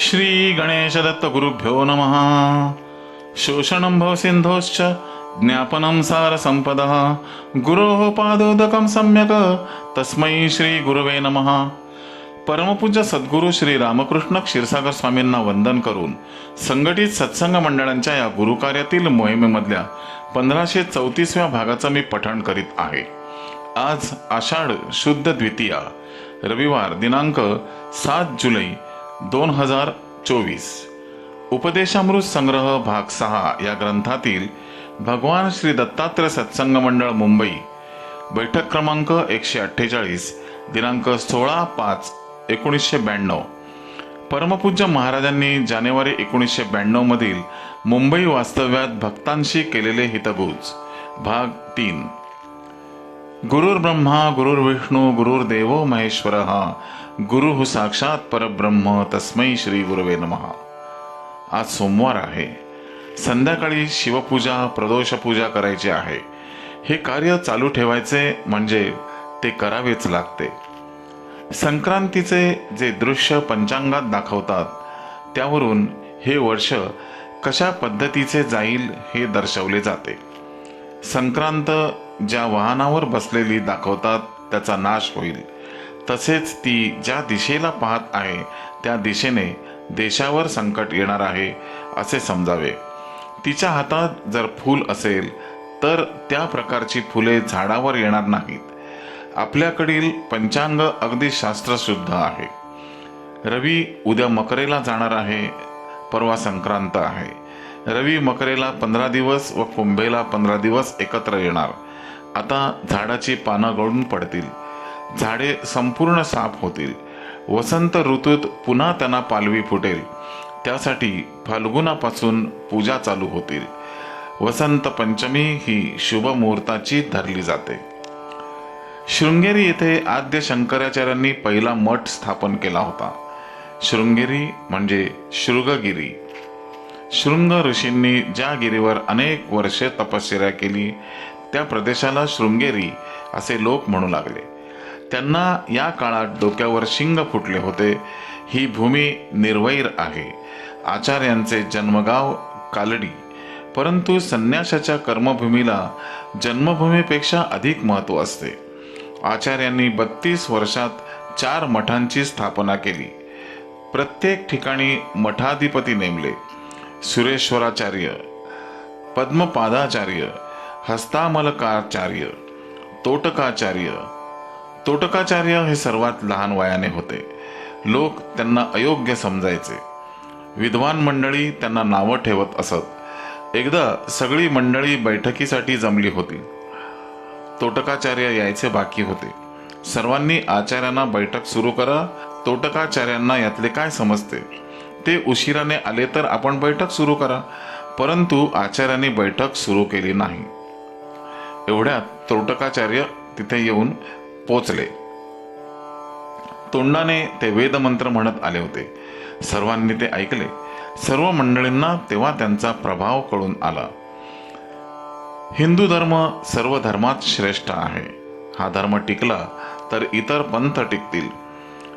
श्री गणेश दत्त गुरुभ्यो नमः। शोषणं भवसिन्धोश्च ज्ञापनं सारसम्पदः गुरोः पादोदकं सम्यक् तस्मै श्रीगुरवे नमः। परमपूज्य सद्गुरू श्री रामकृष्ण क्षीरसागर स्वामींना वंदन करून संघटित सत्संग मंडळांच्या या गुरुकार्यातील मोहिमेमधल्या पंधराशे चौतीसव्या भागाचं मी पठण करीत आहे. आज आषाढ शुद्ध द्वितीया रविवार दिनांक सात जुलै दोन हजार चोवीस. उपदेशामृत संग्रह भाग सहा या ग्रंथातील भगवान श्री दत्तात्रय सत्संग मंडळ मुंबई बैठक क्रमांक एकशे अठ्ठेचाळीस दिनांक सोळा पाच एकोणीसशे ब्याण्णव. परमपूज्य महाराजांनी जानेवारी एकोणीसशे ब्याण्णवमधील मुंबई वास्तव्यात भक्तांशी केलेले हितगुज. भाग तीन. गुरुर्ब्रह्मा गुरुर्विष्णू गुरुर्देवो महेश्वर. गुरु साक्षात परब्रह्म तस्मै श्री गुरवे नमहा आज सोमवार आहे. संध्याकाळी शिवपूजा प्रदोषपूजा करायची आहे. हे कार्य चालू ठेवायचे म्हणजे ते करावेच लागते. संक्रांतीचे जे दृश्य पंचांगात दाखवतात त्यावरून हे वर्ष कशा पद्धतीचे जाईल हे दर्शवले जाते. संक्रांत ज्या वाहनावर बसलेली दाखवतात त्याचा नाश होईल. तसेच ती ज्या दिशेला पाहत आहे त्या दिशेने देशावर संकट येणार आहे असे समजावे. तिच्या हातात जर फूल असेल तर त्या प्रकारची फुले झाडावर येणार नाहीत. आपल्याकडील पंचांग अगदी शास्त्रशुद्ध आहे. रवी उद्या मकरेला जाणार आहे परवा संक्रांत आहे. रवी मकरेला पंधरा दिवस व कुंभेला पंधरा दिवस एकत्र येणार. आता झाडाची पानं गळून पडतील. झाडे संपूर्ण साफ होतील. वसंत ऋतूत पुन्हा त्यांना पालवी फुटेल. त्यासाठी फाल्गुनापासून पूजा चालू होतील. वसंत पंचमी ही शुभ मुहूर्ताची धरली जाते. शृंगेरी येथे आद्य शंकराचार्यांनी पहिला मठ स्थापन केला होता. शृंगेरी म्हणजे शृंगगिरी. शृंग ऋषींनी ज्या गिरीवर अनेक वर्षे तपश्चर्या केली त्या प्रदेशाला शृंगेरी असे लोक म्हणू लागले. त्यांना या काळात डोक्यावर शिंग फुटले होते. ही भूमी निर्वैर आहे. आचार्यांचे जन्मगाव कालडी. परंतु संन्यासाच्या कर्मभूमीला जन्मभूमीपेक्षा अधिक महत्त्व असते. आचार्यांनी बत्तीस वर्षात चार मठांची स्थापना केली. प्रत्येक ठिकाणी मठाधिपती नेमले. सुरेश्वराचार्य पद्मपादाचार्य हस्तामलकाचार्य तोटकाचार्य. तोटकाचार्य हे सर्वात लहान वयाने होते. लोक त्यांना अयोग्य समजायचे. विद्वान मंडळी त्यांना नावं ठेवत असत. एकदा सगळी मंडळी बैठकीसाठी जमली होती. तोटकाचार्य यायचे बाकी होते. सर्वांनी आचार्यांना बैठक सुरू करा. तोटकाचार्यांना यातले काय समजते? ते उशिराने आले तर आपण बैठक सुरू करा. परंतु आचार्यांनी बैठक सुरू केली नाही. एवढ्यात त्रोटकाचार्य तिथे येऊन पोचले. तोंडाने ते वेदमंत्र म्हणत आले होते. सर्वांनी ते ऐकले. सर्व मंडळींना तेव्हा त्यांचा प्रभाव कळून आला. हिंदू धर्म सर्व धर्मात श्रेष्ठ आहे. हा धर्म टिकला तर इतर पंथ टिकतील.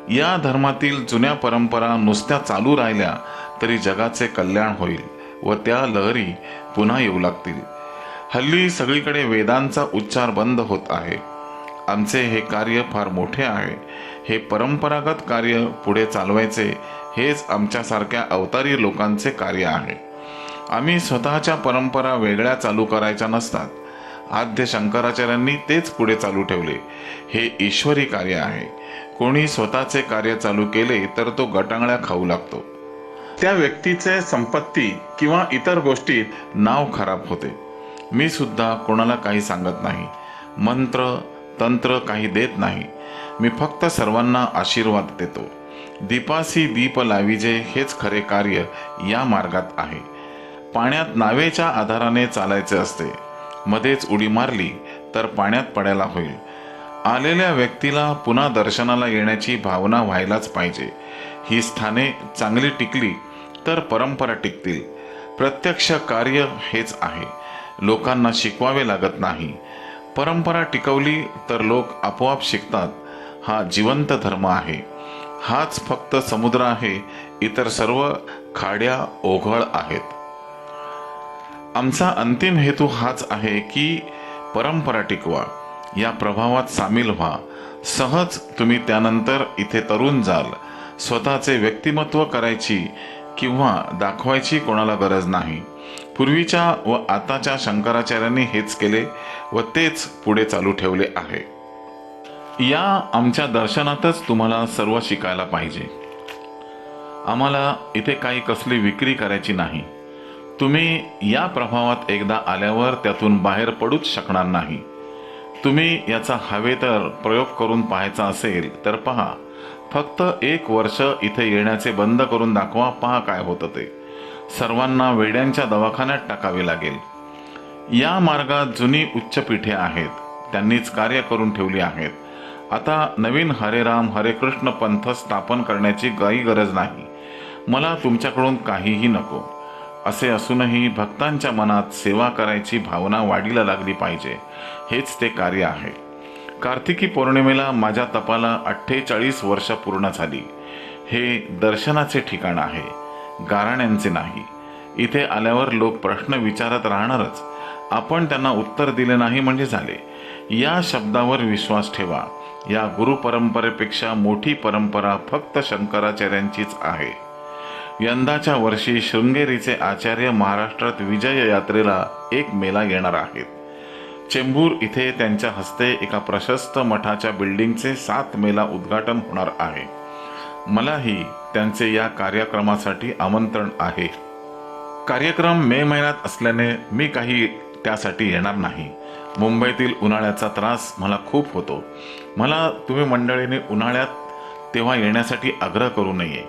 या धर्मातील जुन्या परंपरा नुसत्या चालू राहिल्या तरी जगाचे कल्याण होईल व त्या लहरी पुन्हा येऊ लागतील. हल्ली सगळीकडे वेदांचा उच्चार बंद होत आहे. आमचे हे कार्य फार मोठे आहे. हे परंपरागत कार्य पुढे चालवायचे हेच आमच्यासारख्या अवतारी लोकांचे कार्य आहे. आम्ही स्वतःच्या परंपरा वेगळ्या चालू करायच्या नसतात. आद्य शंकराचार्यांनी तेच पुढे चालू ठेवले. हे ईश्वरी कार्य आहे. कोणी स्वतःचे कार्य चालू केले तर तो गटांगळ्या खाऊ लागतो. त्या व्यक्तीचे संपत्ती किंवा इतर गोष्टीत नाव खराब होते. मी सुद्धा कोणाला काही सांगत नाही. मंत्र तंत्र काही देत नाही. मी फक्त सर्वांना आशीर्वाद देतो. दीपासी दीप लाविजे हेच खरे कार्य या मार्गात आहे. पाण्यात नावेच्या आधाराने चालायचे असते. मध्येच उडी मारली तर पाण्यात पडायला होईल. आलेल्या व्यक्तीला पुन्हा दर्शनाला येण्याची भावना व्हायलाच पाहिजे. ही स्थाने चांगली टिकली तर परंपरा टिकतील. प्रत्यक्ष कार्य हेच आहे. लोकांना शिकवावे लागत नाही. परंपरा टिकवली तर लोक आपोआप शिकतात. हा जिवंत धर्म आहे. हाच फक्त समुद्र आहे इतर सर्व खाड्या ओघळ आहेत. आमचा अंतिम हेतू हाच आहे की परंपरा टिकवा. या प्रभावात सामील व्हा. सहज तुम्ही त्यानंतर इथे तरुण जाल. स्वतःचे व्यक्तिमत्व करायची किंवा दाखवायची कोणाला गरज नाही. पूर्वीच्या व आताच्या शंकराचार्यांनी हेच केले व तेच पुढे चालू ठेवले आहे. या आमच्या दर्शनातच तुम्हाला सर्व शिकायला पाहिजे. आम्हाला इथे काही कसली विक्री करायची नाही. तुम्ही या प्रभावात एकदा आल्यावर त्यातून बाहेर पडूच शकणार नाही. तुम्ही याचा हवे तर प्रयोग करून पाहायचा असेल तर पहा. फक्त एक वर्ष इथे येण्याचे बंद करून दाखवा पहा काय होतं ते. सर्वांना वेड्यांच्या दवाखान्यात टाकावे लागेल. या मार्गात जुनी उच्चपीठे आहेत. त्यांनीच कार्य करून ठेवली आहेत. आता नवीन हरे राम हरे कृष्ण पंथ स्थापन करण्याची काही गरज नाही. मला तुमच्याकडून काहीही नको. असे असूनही भक्तांच्या मनात सेवा करायची भावना वाढीला लागली पाहिजे. हेच ते कार्य आहे. कार्तिकी पौर्णिमेला माझ्या तपाला अठ्ठेचाळीस वर्ष पूर्ण झाली. हे दर्शनाचे ठिकाण आहे गाराण्यांचे नाही. इथे आल्यावर लोक प्रश्न विचारत राहणारच. आपण त्यांना उत्तर दिले नाही म्हणजे झाले. या शब्दावर विश्वास ठेवा. या गुरु परंपरेपेक्षा मोठी परंपरा फक्त शंकराचार्यांचीच आहे. यंदाच्या वर्षी शृंगेरीचे आचार्य महाराष्ट्रात विजय यात्रेला एक मेला येणार आहेत. चेंबूर इथे त्यांच्या हस्ते एका प्रशस्त मठाच्या बिल्डिंगचे सात मेला उद्घाटन होणार आहे. मलाही त्यांचे या कार्यक्रमासाठी आमंत्रण आहे. कार्यक्रम मे महिन्यात असल्याने मी काही त्यासाठी येणार नाही. मुंबईतील उन्हाळ्याचा त्रास मला खूप होतो. मला तुम्ही मंडळीने उन्हाळ्यात तेव्हा येण्यासाठी आग्रह करू नये.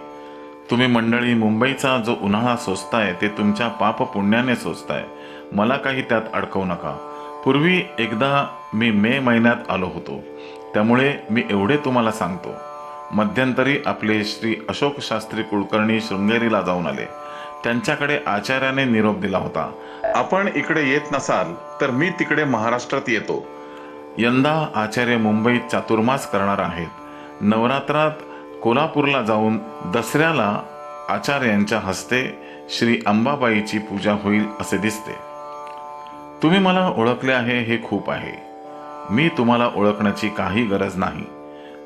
तुम्ही मंडळी मुंबईचा जो उन्हाळा सोसताय ते तुमच्या पाप पुण्याने सोसताय. मला काही त्यात अडकवू नका. पूर्वी एकदा मी मे महिन्यात आलो होतो. त्यामुळे मी एवढे तुम्हाला सांगतो. मध्यंतरी आपले श्री अशोक शास्त्री कुलकर्णी शृंगेरीला जाऊन आले. त्यांच्याकडे आचार्याने निरोप दिला होता. आपण इकडे येत नसाल तर मी तिकडे महाराष्ट्रात येतो. यंदा आचार्य मुंबईत चातुर्मास करणार आहेत. नवरात्रात कोल्हापूरला जाऊन दसऱ्याला आचार्यांच्या हस्ते श्री अंबाबाईची पूजा होईल असे दिसते. तुम्ही मला ओळखले आहे हे खूप आहे. मी तुम्हाला ओळखण्याची काही गरज नाही.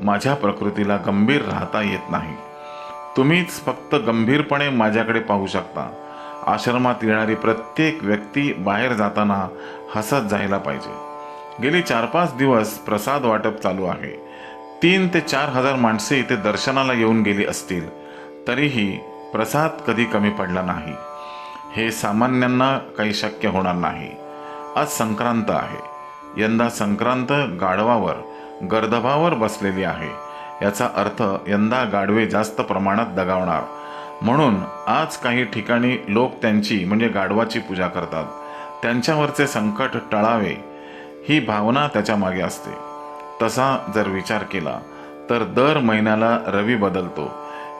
माझ्या प्रकृतीला गंभीर राहता येत नाही. तुम्हीच फक्त गंभीरपणे माझ्याकडे पाहू शकता. आश्रमात येणारी प्रत्येक व्यक्ती बाहेर जाताना हसत जायला पाहिजे. गेली चार पाच दिवस प्रसाद वाटप चालू आहे. तीन ते चार हजार माणसे इथे दर्शनाला येऊन गेली असतील. तरीही प्रसाद कधी कमी पडला नाही. हे सामान्यांना काही शक्य होणार नाही. आज संक्रांत आहे. यंदा संक्रांत गाढवावर गर्दभावर बसलेली आहे. याचा अर्थ यंदा गाढवे जास्त प्रमाणात दगावणार. म्हणून आज काही ठिकाणी लोक त्यांची म्हणजे गाढवाची पूजा करतात. त्यांच्यावरचे संकट टळावे ही भावना त्याच्यामागे असते. तसा जर विचार केला तर दर महिन्याला रवी बदलतो.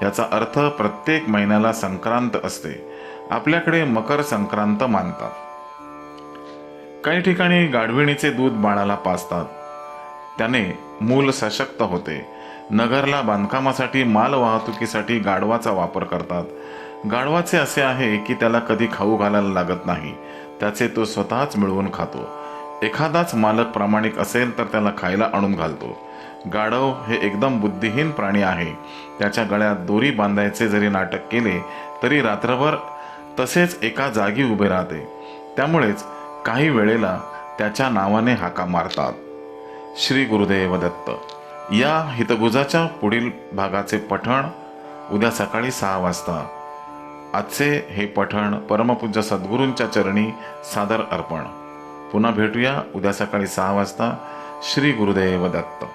याचा अर्थ प्रत्येक महिन्याला संक्रांत असते. आपल्याकडे मकर संक्रांत मानतात. काही ठिकाणी गाढविणीचे दूध बाळाला पाजतात. त्याने मूल सशक्त होते. नगरला बांधकामासाठी माल वाहतुकीसाठी गाढवाचा वापर करतात. गाढवाचे असे आहे की त्याला कधी खाऊ घालायला लागत नाही. त्याचे तो स्वतःच मिळवून खातो. एखादाच मालक प्रामाणिक असेल तर त्याला खायला आणून घालतो. गाढव हे एकदम बुद्धिहीन प्राणी आहे. त्याच्या गळ्यात दोरी बांधायचे जरी नाटक केले तरी रात्रभर तसेच एका जागी उभे राहते. त्यामुळेच काही वेळेला त्याच्या नावाने हाका मारतात. श्री गुरुदेव दत्त या हितगुजाच्या पुढील भागाचे पठण उद्या सकाळी सहा वाजता. आजचे हे पठण परमपूज्य सद्गुरूंच्या चरणी सादर अर्पण. पुन्हा भेटूया उद्या सकाळी सहा वाजता. श्री गुरुदेव दत्त.